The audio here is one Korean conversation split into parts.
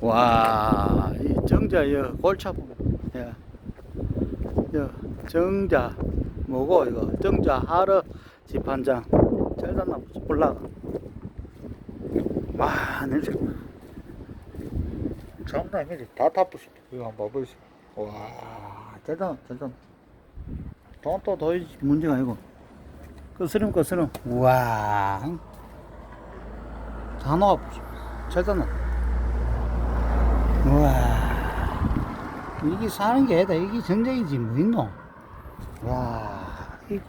와, 이 정자, 여, 골치 아프 야, 여, 정자, 뭐고, 이거, 정자, 하러, 집한장. 잘 잤나 보지, 올라가. 와, 냄새. 장난 아니지. 다 타쁘시. 이거 한번 봐보시오. 와, 잘 잤나. 돈또 더 문제가 아니고. 거스름, 거스름. 우와. 다 넣어보시오. 잘 잤나. 우와. 이게 사는 게 아니다. 이게 전쟁이지, 뭐 있노? 와. 이,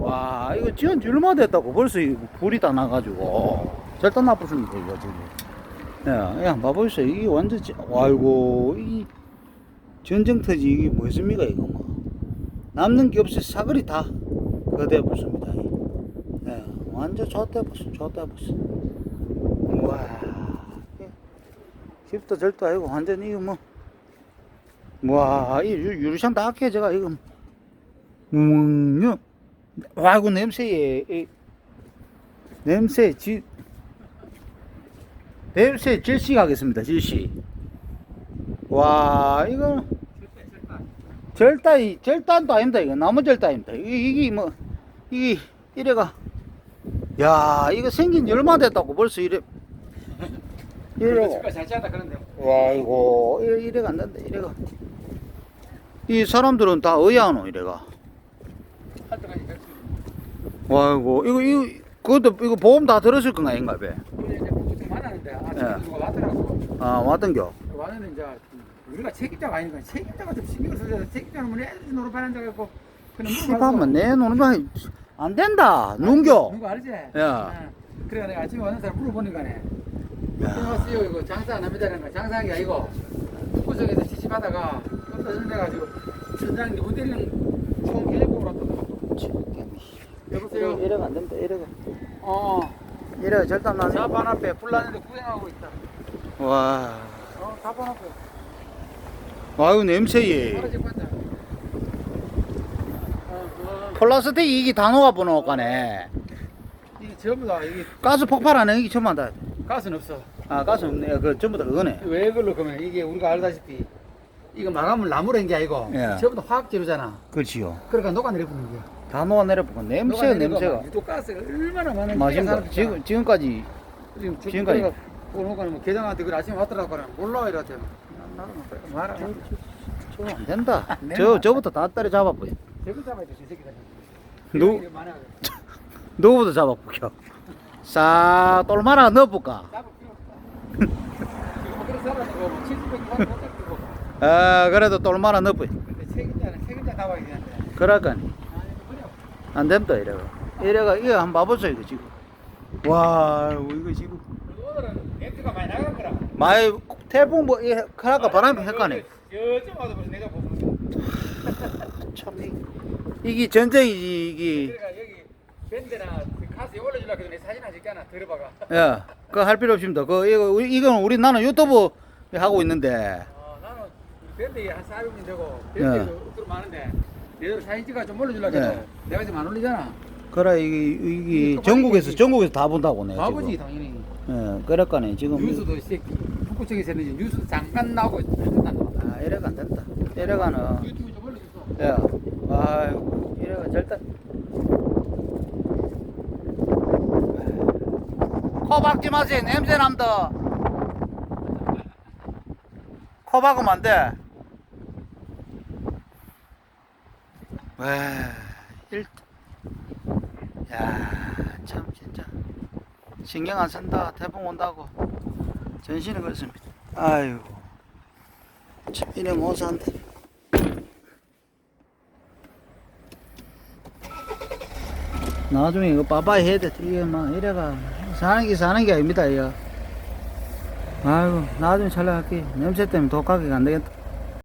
와, 이거 지은 지 얼마 됐다고 벌써 이 불이 다 나가지고. 절대 나쁘습니다, 이거 지금. 야, 야, 봐보세요. 이게 완전, 지- 아이고, 이 전쟁터지, 이게 뭐습니까, 이거 뭐. 남는 게 없이 사거리 다 거대 붙습니다. 예, 완전 좋대 붙어, 좋대 붙어. 우와. 집도 절도 아니고 완전 이거 뭐. 와, 이 유- 유리창 다 깨져가, 이거. 음, 요. 와, 이거 냄새에, 이, 냄새, 지, 냄새 질시 가겠습니다, 질시. 와, 이거. 절단이, 절단도 아닙니다, 이거. 나무 절단입니다. 이게, 이게 뭐, 이게, 이래가. 야, 이거 생긴 지 얼마 됐다고 벌써 이래. 그런데 와, 이거, 이래, 이래가 안 된다, 이래가. 이 사람들은 다 어이하노, 이래가. 와, 이거, 이거, 이거, 그것도, 이거 보험 다 들었을 건가, 인가, 많았는데 아침에 예. 아, 왔던겨. 왔는데 이제 우리가 책임자가 아니니까 책임자가 좀 신경을 써서 책임자는 뭐 애들 노릇 하는 줄 알고 그냥 시발만 내놓는 거 아니- 안 된다, 눈겨. 누가 알지? 야. 응. 그래 내가 아침에 왔는 사람 물어보니까 네 야. 왔어요 이거 장사 안 합니다는 거 장사한 게 아니고 구석에서 지시하다가 깜짝 놀래가지고 선장님 모델링 총 헬리콥으로 왔더라고 여보세요 이래가 안 된다, 이래가. 어 이래가 절단 나네. 자반 앞에 불 나는데 구경하고 있다 와. 어 자반 앞에 아유, 냄새에. 어, 어. 플라스틱 이게 다 녹아보노, 가네. 이게 전부 다 이게 가스 폭발하는 게 처음 한다. 가스는 없어. 아, 가스 없네. 그, 전부 다 그거네. 왜 그걸로 그러면 이게 우리가 알다시피 이거 마감을 나무로 한게 아니고 예. 전부 다 화학 재료잖아. 그렇지요. 그러니까 녹아 내려 부는 거야. 다 녹아 내려보고 냄새가, 냄새가. 또 가스가 얼마나 많은지 맞습니다. 지금, 지금까지. 지금 지금까지. 오늘 뭐 계장한테 그 아침에 왔더라고 그래 몰라 이랬대. 말아. 저거 안 된다. 네, 저. 저부터 다 때려 잡아보여. 대구 잡아야 돼, 저 새끼들. 누. 누구부터 잡아볼게요. 싹, 똘마나 넣어볼까? 잡을 필요 없다. 지금 그런 사람은 뭐 70백 원 못잡고 아, 그래도 똘마나 되는데. 그러니까. 안 된다, 이래가. 이래가, 이거 한번 봐보세요, 이거 지금. 와, 이거 지금. 멘트가 많이 나간 거라. 마이, 태풍 뭐, 이, 카라가 바람이 헷가네. 여점 와서 벌써 내가 보고. 참, 이- 이게 전쟁이지, 이게. 밴드나 그 가수에 올려주려고 내 사진 안 하나 들어봐가. 야, 그거 할 필요 없습니다. 그, 이거, 우리- 이건 우리, 나는 유튜브 하고 있는데. 어, 나는 밴드에 한 400명 되고 예. 밴드에 억수로 많은데 내들 사진 찍어 좀 올려주려고 해도 예. 내가 지금 안 올리잖아. 그래, 이게, 이게 전국에서, 전국에서 다 본다고, 내 바보지 지금. 당연히. 예, 그러니까네, 지금. 뉴스도 이 새끼 북구청에서 했는지 뉴스 잠깐 나오고 한다. 아, 이래가 안 된다. 이래가는. 유튜브 좀 올려줬어. 야, 아이고, 이래가 절대. 코 박지 마세요. 냄새 남다. 코 박으면 안 돼. 와, 일. 야, 참 진짜 신경 안 쓴다. 태풍 온다고 걸습니다. 아이고, 참 이래 못 산다. 나중에 이거 빠빠이 해야 돼. 이게 막 이래가 사는 게 사는 게 아닙니다. 이거. 아이고 나중에 촬영할게. 냄새 때문에 독하게 안 되겠다.